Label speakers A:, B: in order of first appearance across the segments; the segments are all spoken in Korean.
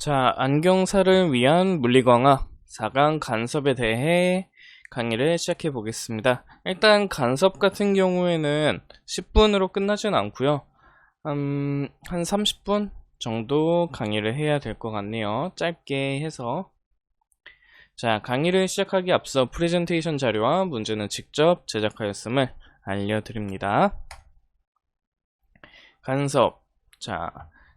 A: 자, 안경사를 위한 물리광학 4강 간섭에 대해 강의를 시작해 보겠습니다. 일단 간섭 같은 경우에는 10분으로 끝나진 않고요. 음, 한 30분 정도 강의를 해야 될 것 같네요. 짧게 해서. 자, 강의를 시작하기 앞서 프레젠테이션 자료와 문제는 직접 제작하였음을 알려드립니다. 간섭. 자,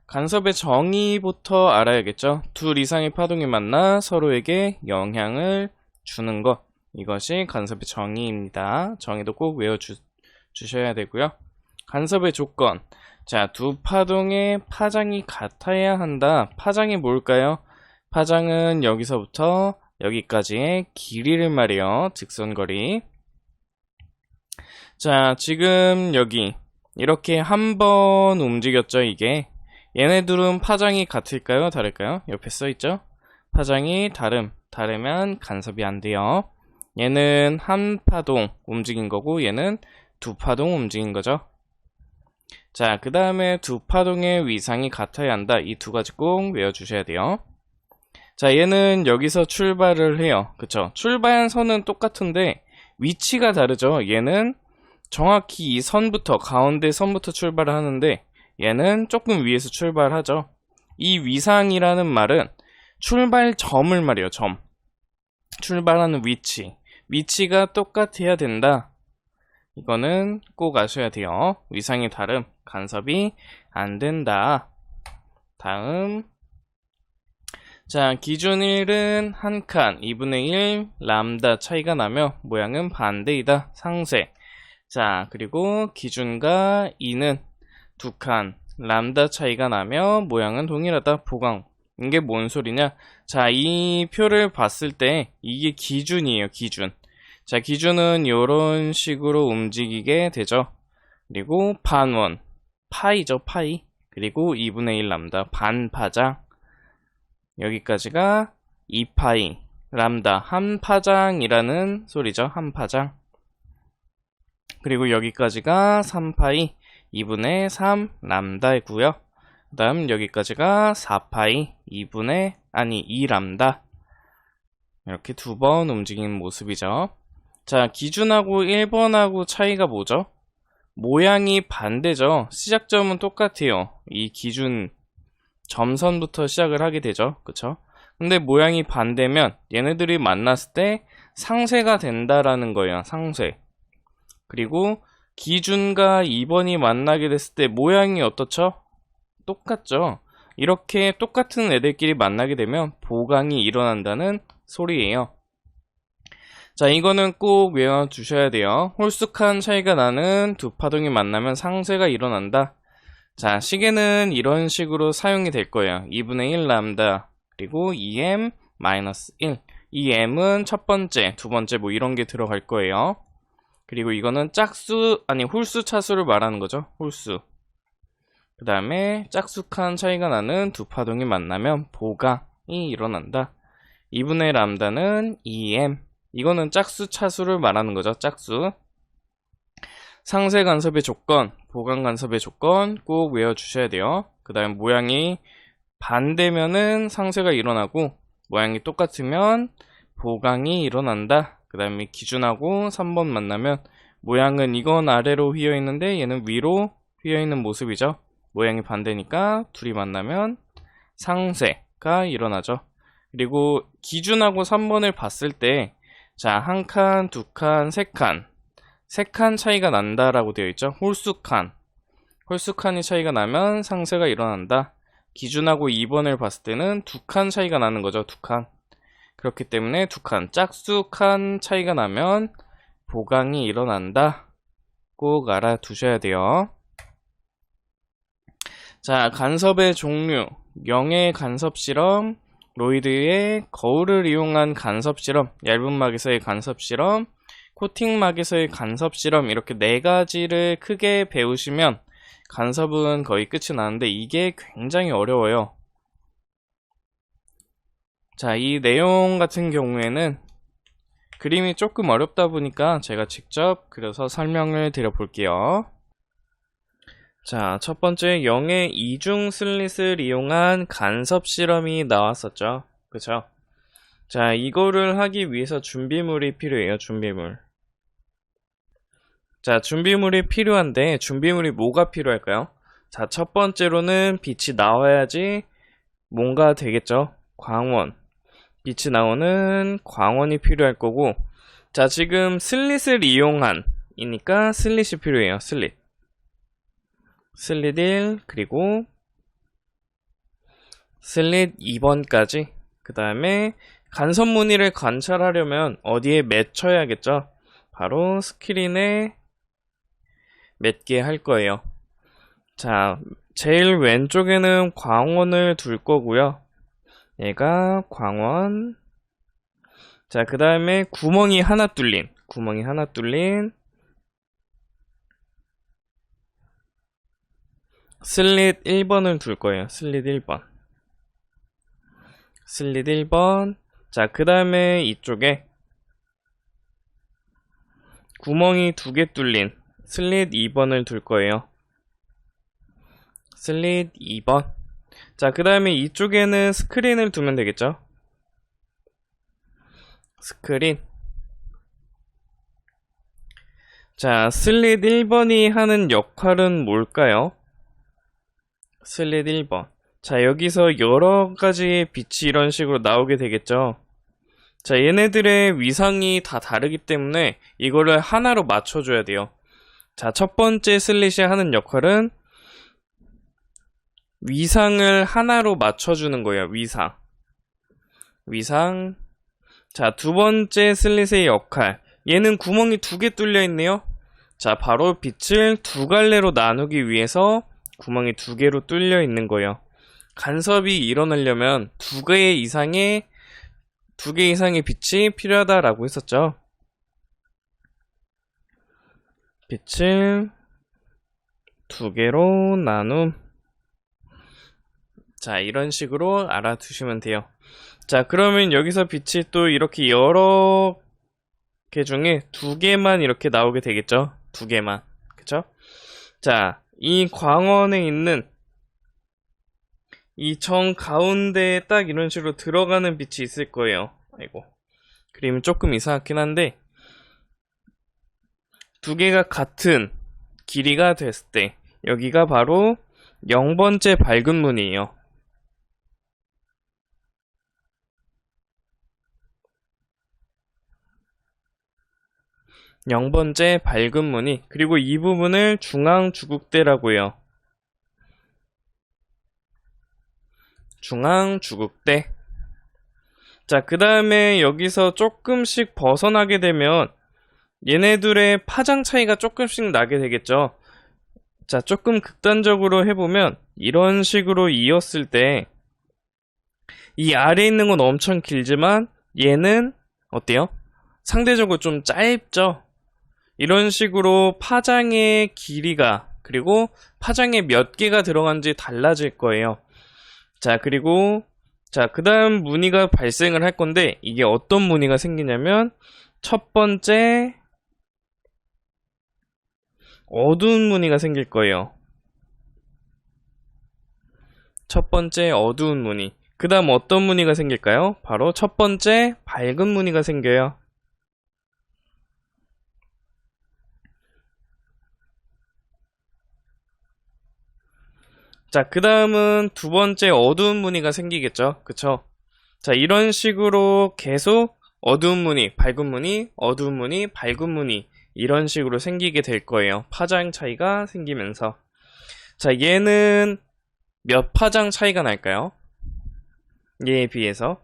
A: 간섭의 정의부터 알아야겠죠. 둘 이상의 파동이 만나 서로에게 영향을 주는 것. 이것이 간섭의 정의입니다. 정의도 꼭 외워주셔야 되고요. 간섭의 조건. 자, 두 파동의 파장이 같아야 한다. 파장이 뭘까요? 파장은 여기서부터 여기까지의 길이를 말이요. 직선거리. 자, 지금 여기 이렇게 한 번 움직였죠, 이게. 얘네들은 파장이 같을까요? 다를까요? 옆에 써있죠? 파장이 다름, 다르면 간섭이 안 돼요. 얘는 한 파동 움직인 거고 얘는 두 파동 움직인 거죠. 자, 그 다음에 두 파동의 위상이 같아야 한다. 이 두 가지 꼭 외워주셔야 돼요. 자, 얘는 여기서 출발을 해요. 그쵸? 출발 선은 똑같은데 위치가 다르죠. 얘는 정확히 이 선부터, 가운데 선부터 출발을 하는데 얘는 조금 위에서 출발하죠. 이 위상이라는 말은 출발점을 말이에요. 점. 출발하는 위치. 위치가 똑같아야 된다. 이거는 꼭 아셔야 돼요. 위상이 다름, 간섭이 안 된다. 다음. 자, 기준 1은 한 칸, 2분의 1, 람다 차이가 나며 모양은 반대이다. 상세. 자, 그리고 기준과 2는 두 칸, 람다 차이가 나며 모양은 동일하다. 보강. 이게 뭔 소리냐? 자, 이 표를 봤을 때 이게 기준이에요, 기준. 자, 기준은 이런 식으로 움직이게 되죠. 그리고 반원, 파이죠, 파이. 그리고 2분의 1 람다, 반파장. 여기까지가 2파이, 람다, 한 파장이라는 소리죠, 한 파장. 그리고 여기까지가 3파이, 2분의 3 람다이고요. 그 다음 여기까지가 4파이 2분의 아니 2 람다 이렇게 두 번 움직이는 모습이죠. 자 기준하고 1번하고 차이가 뭐죠? 모양이 반대죠. 시작점은 똑같아요. 이 기준 점선부터 시작을 하게 되죠. 그쵸? 근데 모양이 반대면 얘네들이 만났을 때 상쇄가 된다라는 거예요. 상쇄. 그리고 기준과 2번이 만나게 됐을 때 모양이 어떻죠? 똑같죠? 이렇게 똑같은 애들끼리 만나게 되면 보강이 일어난다는 소리예요. 자, 이거는 꼭 외워주셔야 돼요. 홀쑥한 차이가 나는 두 파동이 만나면 상쇄가 일어난다. 자, 시계는 이런 식으로 사용이 될 거예요. 2분의 1 람다, 그리고 2m 1. 이 m은 첫 번째, 두 번째 뭐 이런 게 들어갈 거예요. 그리고 이거는 짝수 아니 홀수 차수를 말하는 거죠. 홀수. 그 다음에 짝수칸 차이가 나는 두 파동이 만나면 보강이 일어난다. 2분의 람다는 2m. 이거는 짝수 차수를 말하는 거죠. 짝수. 상세 간섭의 조건, 보강 간섭의 조건 꼭 외워주셔야 돼요. 그 다음에 모양이 반대면은 상쇄가 일어나고 모양이 똑같으면 보강이 일어난다. 그 다음에 기준하고 3번 만나면 모양은 이건 아래로 휘어 있는데 얘는 위로 휘어 있는 모습이죠. 모양이 반대니까 둘이 만나면 상쇄가 일어나죠. 그리고 기준하고 3번을 봤을 때 자, 한 칸, 두 칸, 세 칸. 세 칸 차이가 난다라고 되어 있죠. 홀수칸. 홀수칸이 차이가 나면 상쇄가 일어난다. 기준하고 2번을 봤을 때는 두 칸 차이가 나는 거죠. 두 칸. 그렇기 때문에 두 칸, 짝수칸 차이가 나면 보강이 일어난다. 꼭 알아두셔야 돼요. 자, 간섭의 종류. 영의 간섭 실험, 로이드의 거울을 이용한 간섭 실험, 얇은 막에서의 간섭 실험, 코팅 막에서의 간섭 실험 이렇게 네 가지를 크게 배우시면 간섭은 거의 끝이 나는데 이게 굉장히 어려워요. 자, 이 내용 같은 경우에는 그림이 조금 어렵다 보니까 제가 직접 그려서 설명을 드려 볼게요. 자, 첫 번째 0의 이중 슬릿을 이용한 간섭 실험이 나왔었죠. 그쵸? 자, 이거를 하기 위해서 준비물이 필요해요, 준비물. 자, 준비물이 필요한데, 준비물이 뭐가 필요할까요? 자, 첫 번째로는 빛이 나와야지 뭔가 되겠죠? 광원. 빛이 나오는 광원이 필요할 거고, 자, 지금 슬릿을 이용한, 이니까 슬릿이 필요해요, 슬릿. 슬릿 1, 그리고 슬릿 2번까지. 그 다음에 간섭 무늬를 관찰하려면 어디에 맺혀야겠죠? 바로 스크린에 맺게 할 거예요. 자, 제일 왼쪽에는 광원을 둘 거고요. 얘가 광원. 자, 그 다음에 구멍이 하나 뚫린, 구멍이 하나 뚫린 슬릿 1번을 둘 거예요. 슬릿 1번. 슬릿 1번. 자, 그 다음에 이쪽에 구멍이 두 개 뚫린 슬릿 2번을 둘 거예요. 슬릿 2번. 자, 그 다음에 이쪽에는 스크린을 두면 되겠죠? 스크린. 자, 슬릿 1번이 하는 역할은 뭘까요? 슬릿 1번. 자, 여기서 여러 가지의 빛이 이런 식으로 나오게 되겠죠. 자, 얘네들의 위상이 다 다르기 때문에 이거를 하나로 맞춰줘야 돼요. 자, 첫 번째 슬릿이 하는 역할은 위상을 하나로 맞춰주는 거예요. 위상. 위상. 자, 두 번째 슬릿의 역할. 얘는 구멍이 두 개 뚫려 있네요. 자, 바로 빛을 두 갈래로 나누기 위해서 구멍이 두 개로 뚫려 있는 거예요. 간섭이 일어나려면 두 개 이상의 두 개 이상의 빛이 필요하다라고 했었죠. 빛을 두 개로 나눔. 자, 이런 식으로 알아두시면 돼요. 자, 그러면 여기서 빛이 또 이렇게 여러 개 중에 두 개만 이렇게 나오게 되겠죠? 두 개만. 그쵸? 자, 이 광원에 있는 이 정 가운데에 딱 이런 식으로 들어가는 빛이 있을 거예요. 아이고. 그림은 조금 이상하긴 한데, 두 개가 같은 길이가 됐을 때, 여기가 바로 0번째 밝은 문이에요. 0번째 밝은 무늬 그리고 이 부분을 중앙 주국대라고 해요. 중앙 주국대 자, 그 다음에 여기서 조금씩 벗어나게 되면 얘네들의 파장 차이가 조금씩 나게 되겠죠. 자, 조금 극단적으로 해보면 이런 식으로 이었을 때 이 아래에 있는 건 엄청 길지만 얘는 어때요? 상대적으로 좀 짧죠? 이런 식으로 파장의 길이가 그리고 파장에 몇 개가 들어간지 달라질 거예요. 자, 그리고 자, 그 다음 무늬가 발생을 할 건데 이게 어떤 무늬가 생기냐면 첫 번째 어두운 무늬가 생길 거예요. 첫 번째 어두운 무늬. 그 다음 어떤 무늬가 생길까요? 바로 첫 번째 밝은 무늬가 생겨요. 자, 그 다음은 두 번째 어두운 무늬가 생기겠죠. 그쵸? 자, 이런 식으로 계속 어두운 무늬, 밝은 무늬, 어두운 무늬, 밝은 무늬 이런 식으로 생기게 될 거예요. 파장 차이가 생기면서. 자, 얘는 몇 파장 차이가 날까요? 얘에 비해서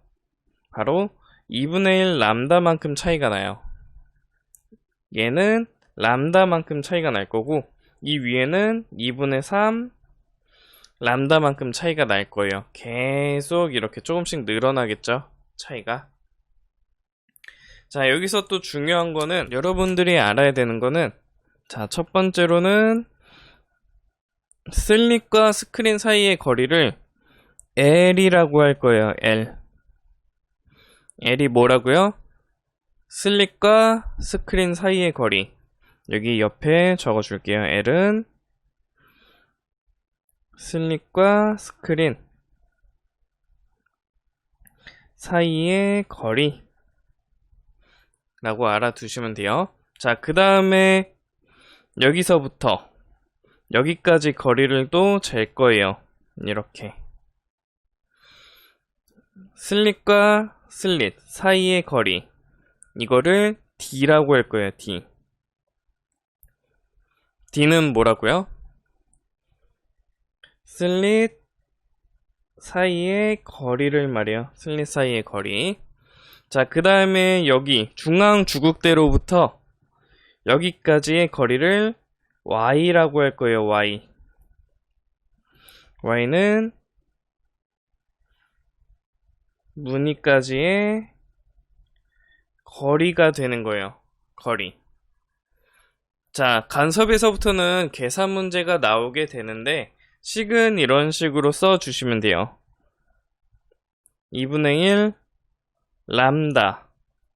A: 바로 2분의 1 람다만큼 차이가 나요. 얘는 람다만큼 차이가 날 거고 이 위에는 2분의 3 람다만큼 차이가 날 거예요. 계속 이렇게 조금씩 늘어나겠죠? 차이가. 자, 여기서 또 중요한 거는 여러분들이 알아야 되는 거는 자, 첫 번째로는 슬립과 스크린 사이의 거리를 L이라고 할 거예요. L. L이 뭐라고요? 슬립과 스크린 사이의 거리. 여기 옆에 적어 줄게요. L은 슬립과 스크린 사이의 거리 라고 알아두시면 돼요. 자, 그 다음에 여기서부터 여기까지 거리를 또 잴 거예요. 이렇게 슬릿과 슬릿 사이의 거리 이거를 D라고 할 거예요. D D는 뭐라고요? 슬릿 사이의 거리를 말해요. 슬릿 사이의 거리 자, 그 다음에 여기 중앙 주국대로부터 여기까지의 거리를 y라고 할 거예요. y. y는 무늬까지의 거리가 되는 거예요. 거리. 자, 간섭에서부터는 계산 문제가 나오게 되는데 식은 이런 식으로 써주시면 돼요. 2분의 1 람다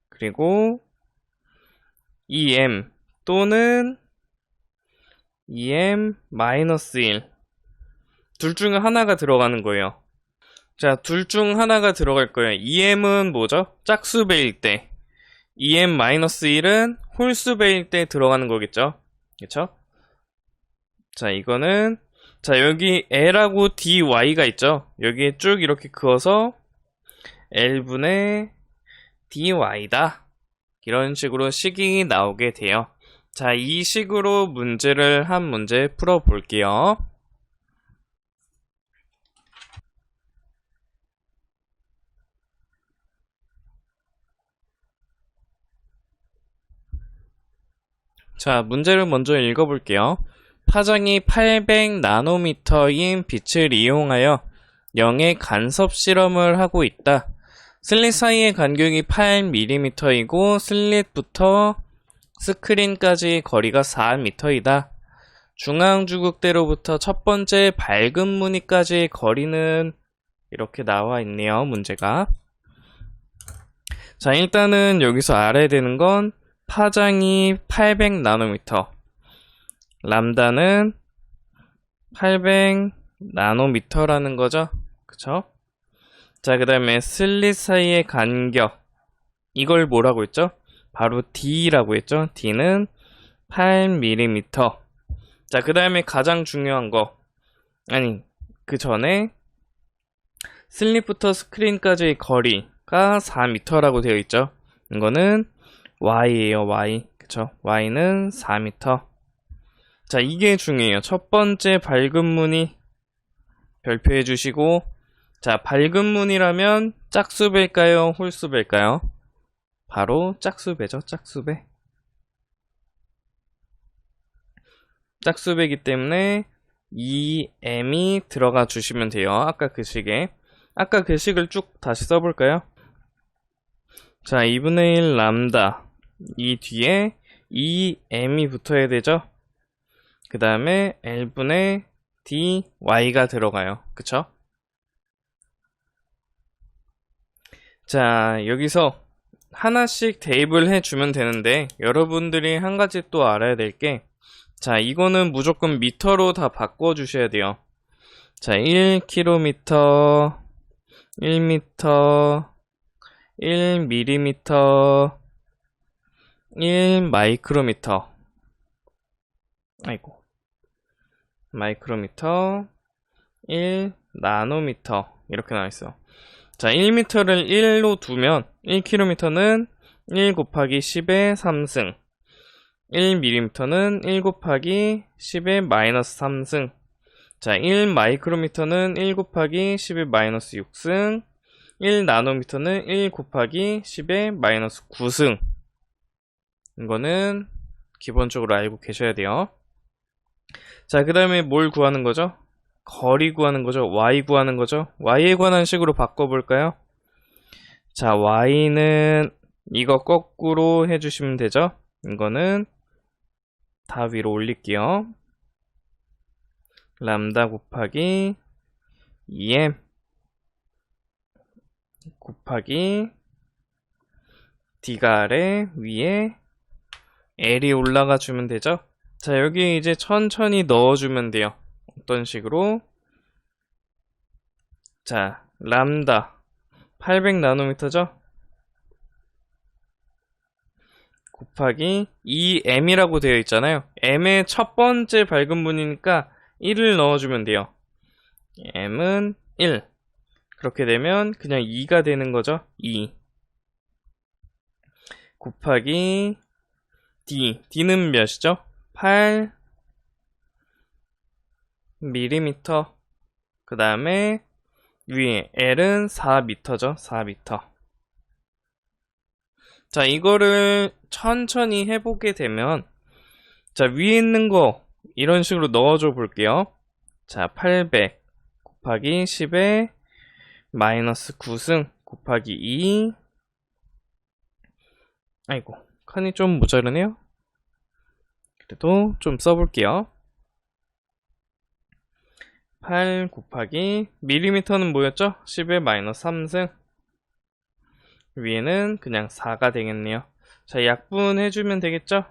A: 그리고 em 또는 em 마이너스 1. 둘 중에 하나가 들어가는 거예요. 자, 둘 중 하나가 들어갈 거예요. em은 뭐죠? 짝수배일 때. em 마이너스 1은 홀수배일 때 들어가는 거겠죠? 그쵸? 자, 이거는 자, 여기 l하고 dy가 있죠? 여기에 쭉 이렇게 그어서 l분의 dy다. 이런 식으로 식이 나오게 돼요. 자, 이 식으로 문제를 한 문제 풀어 볼게요. 자, 문제를 먼저 읽어 볼게요. 파장이 800나노미터인 빛을 이용하여 0의 간섭 실험을 하고 있다. 슬릿 사이의 간격이 8mm이고 슬릿부터 스크린까지 거리가 4m이다. 중앙 주국대로부터 첫 번째 밝은 무늬까지의 거리는 이렇게 나와 있네요. 문제가. 자, 일단은 여기서 알아야 되는 건 파장이 800나노미터. 람다는 800 나노미터라는 거죠. 그쵸? 자, 그 다음에 슬릿 사이의 간격. 이걸 뭐라고 했죠? 바로 D라고 했죠? D는 8mm. 자, 그 다음에 가장 중요한 거. 아니, 그 전에 슬립부터 스크린까지의 거리가 4m라고 되어 있죠? 이거는 Y예요, Y. 그쵸? Y는 4m. 자, 이게 중요해요. 첫 번째 밝은 무늬 별표해 주시고, 자, 밝은 무늬라면 짝수배일까요? 홀수배일까요? 바로 짝수배죠, 짝수배. 짝수배이기 때문에 이 m이 들어가 주시면 돼요. 아까 그 식에. 아까 그 식을 쭉 다시 써볼까요? 자, 2분의 1 람다. 이 뒤에 이 m이 붙어야 되죠? 그 다음에 l분의 dy가 들어가요. 그쵸? 자, 여기서 하나씩 대입을 해주면 되는데, 여러분들이 한 가지 또 알아야 될 게, 자, 이거는 무조건 미터로 다 바꿔주셔야 돼요. 자, 1km, 1m, 1mm, 1마이크로미터. 아이고. 마이크로미터, 1 나노미터. 이렇게 나와 있어. 자, 1m를 1로 두면 1km는 1 곱하기 10의 3승 1mm는 1 곱하기 10의 마이너스 3승 자, 1 마이크로미터는 1 곱하기 10의 마이너스 6승 1 나노미터는 1 곱하기 10의 마이너스 9승 이거는 기본적으로 알고 계셔야 돼요 자, 그 다음에 뭘 구하는 거죠? 거리 구하는 거죠. y 구하는 거죠. y에 관한 식으로 바꿔볼까요? 자, y는 이거 거꾸로 해주시면 되죠. 이거는 다 위로 올릴게요. 람다 곱하기 2m 곱하기 d가 아래 위에 l이 올라가 주면 되죠. 자, 여기 이제 천천히 넣어주면 돼요. 어떤 식으로 자, 람다 800 나노미터죠? 곱하기 2m이라고 되어 있잖아요. m의 첫 번째 밝은 분이니까 1을 넣어주면 돼요. m은 1. 그렇게 되면 그냥 2가 되는 거죠. 2. 곱하기 d. d는 몇이죠? 8 밀리미터. 그 다음에 위에 L은 4m죠. 4m. 자, 이거를 천천히 해보게 되면 자, 위에 있는 거 이런 식으로 넣어줘 볼게요. 자, 800 곱하기 10에 마이너스 9승 곱하기 2 아이고, 칸이 좀 모자르네요. 그래도 좀 써볼게요. 8 곱하기 밀리미터는 뭐였죠? 10의 마이너스 3승 위에는 그냥 4가 되겠네요. 자, 약분해주면 되겠죠?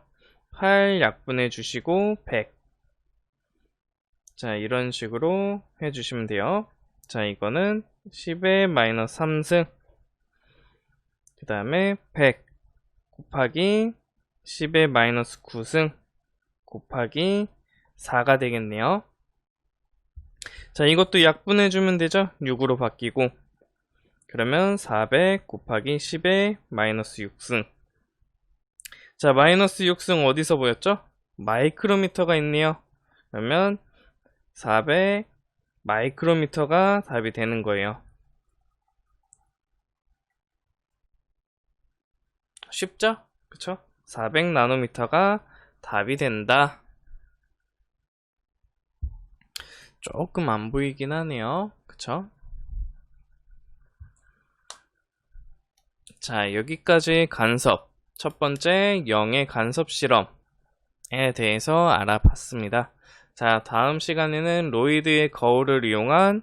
A: 8 약분해주시고 100 자, 이런 식으로 해주시면 돼요. 자, 이거는 10의 마이너스 3승 그 다음에 100 곱하기 10의 마이너스 9승 곱하기 4가 되겠네요. 자, 이것도 약분해 주면 되죠? 6으로 바뀌고. 그러면 400 곱하기 10의 마이너스 6승. 자, 마이너스 6승 어디서 보였죠? 마이크로미터가 있네요. 그러면 400 마이크로미터가 답이 되는 거예요. 쉽죠? 그쵸? 400 나노미터가 답이 된다. 조금 안 보이긴 하네요. 그쵸? 자, 여기까지 간섭. 첫 번째, 0의 간섭 실험에 대해서 알아봤습니다. 자, 다음 시간에는 로이드의 거울을 이용한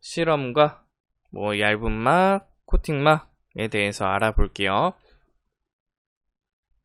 A: 실험과 뭐 얇은 막, 코팅 막에 대해서 알아볼게요.